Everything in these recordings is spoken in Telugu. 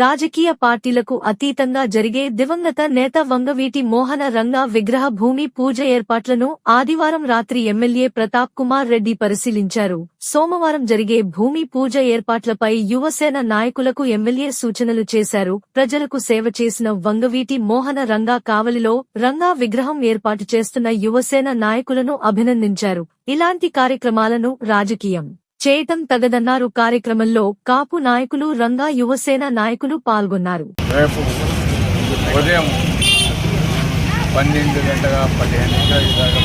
రాజకీయ పార్టీలకు అతీతంగా జరిగే దివంగత నేత వంగవీటి మోహన రంగా విగ్రహ భూమి పూజ ఏర్పాట్లను ఆదివారం రాత్రి ఎమ్మెల్యే ప్రతాప్ కుమార్ రెడ్డి పరిశీలించారు. సోమవారం జరిగే భూమి పూజ ఏర్పాట్లపై యువసేన నాయకులకు ఎమ్మెల్యే సూచనలు చేశారు. ప్రజలకు సేవ చేసిన వంగవీటి మోహన రంగా కావలిలో రంగా విగ్రహం ఏర్పాటు చేస్తున్న యువసేన నాయకులను అభినందించారు. ఇలాంటి కార్యక్రమాలను రాజకీయం చేయటం తగదన్నారు. కార్యక్రమంలో కాపు నాయకులు రంగా యువసేన నాయకులు పాల్గొన్నారు. రేపు ఉదయం పన్నెండు గంటల పదిహేను నిమిషాలు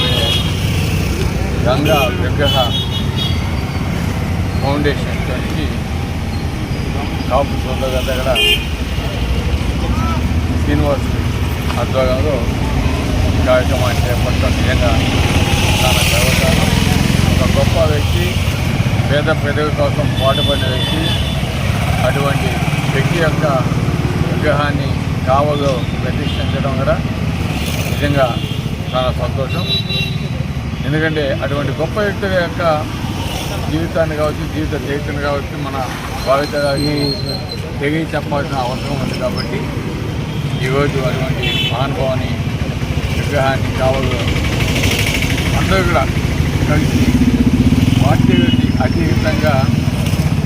గంగా విగ్రహ ఫౌండేషన్ నుంచి కాపు సోదరుల దగ్గర శ్రీనివాస్ ఆధ్వర్యంలో కార్యక్రమాన్ని చేపట్టడం నిజంగా చాలా గర్వకారం ఒక గొప్ప వ్యక్తి పేద ప్రజల కోసం పాటుపడిన వ్యక్తి అటువంటి వ్యక్తి యొక్క విగ్రహాన్ని కావలో ప్రతిష్ఠించడం కూడా నిజంగా చాలా సంతోషం. ఎందుకంటే అటువంటి గొప్ప వ్యక్తుల యొక్క జీవితాన్ని కావచ్చు జీవిత చరిత్రను కావచ్చు మన భావితరానికి తెగి చెప్పాల్సిన అవసరం ఉంది కాబట్టి ఈరోజు అటువంటి మహానుభావాన్ని విగ్రహాన్ని కావలో అందరూ కూడా కలిసి పార్టీ అతీతంగా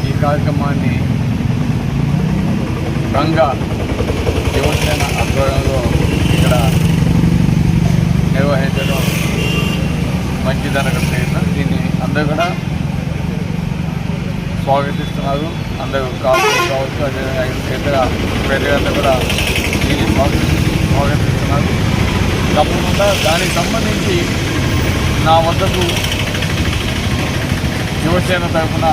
ఈ కార్యక్రమాన్ని గంగా యువసేన ఆధ్వర్యంలో ఇక్కడ నిర్వహించడం మంచిదనగల ప్రయత్నం దీన్ని అందరూ కూడా స్వాగతిస్తున్నారు. అందరూ కావచ్చు కావచ్చు అదేవిధంగా ఇతర ప్రజలందరూ కూడా దీన్ని స్వాగతి స్వాగతిస్తున్నారు తప్పకుండా దానికి సంబంధించి నా వద్దకు యువసేన తరఫున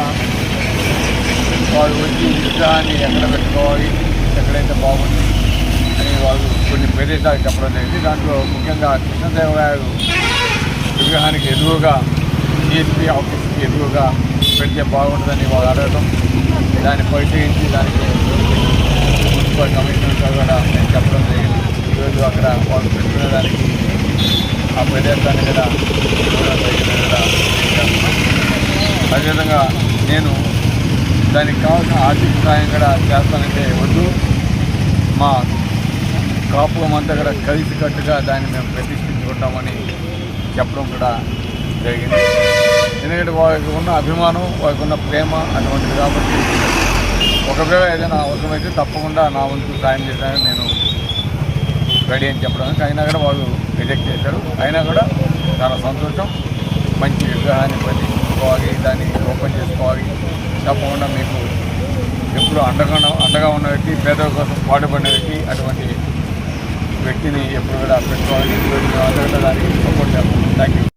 వారు వచ్చి విగ్రహాన్ని ఎక్కడ పెట్టుకోవాలి ఎక్కడైతే బాగుంది అని వాళ్ళు కొన్ని ప్రదేశాలు చెప్పడం జరిగింది. దాంట్లో ముఖ్యంగా కృష్ణదేవరాయలు విగ్రహానికి ఎదురుగా డిఎస్పీ ఆఫీస్కి ఎదురుగా పెడితే బాగుంటుందని వాళ్ళు అడగడం దాన్ని పరిశీలించి దానికి మున్సిపల్ కమిషనర్ కూడా నేను చెప్పడం జరిగింది ఈరోజు అక్కడ వాళ్ళు పెట్టుకునే దానికి ఆ ప్రదేశాన్ని కూడా చూడడం జరిగిందని కూడా తెలియజేస్తున్నాను. అదేవిధంగా నేను దానికి కావాల్సిన ఆర్థిక సహాయం కూడా చేస్తానంటే వద్దు. మా కాపురం అంతా కూడా కలిసికట్టుగా దాన్ని మేము ప్రతిష్ఠించుకుంటామని చెప్పడం కూడా జరిగింది. ఎందుకంటే వారికి ఉన్న అభిమానం వారికి ఉన్న ప్రేమ అటువంటిది కాబట్టి ఒకవేళ ఏదైనా అవసరమైతే తప్పకుండా నా వంతు సాయం చేశానని నేను రెడీ అని చెప్పడానికి అయినా కూడా వాళ్ళు రిజెక్ట్ చేశారు. అయినా కూడా చాలా సంతోషం. మంచి విగ్రహాన్ని చేసుకోవాలి దాన్ని ఓపెన్ చేసుకోవాలి తప్పకుండా మీకు ఎప్పుడు అండగా అండగా ఉన్న వ్యక్తి పేదల కోసం పాటుపడిన వ్యక్తి అటువంటి వ్యక్తిని ఎప్పుడు కూడా పెట్టుకోవాలి ఈరోజు దానికి సపోర్ట్ చేస్తాం థ్యాంక్ యూ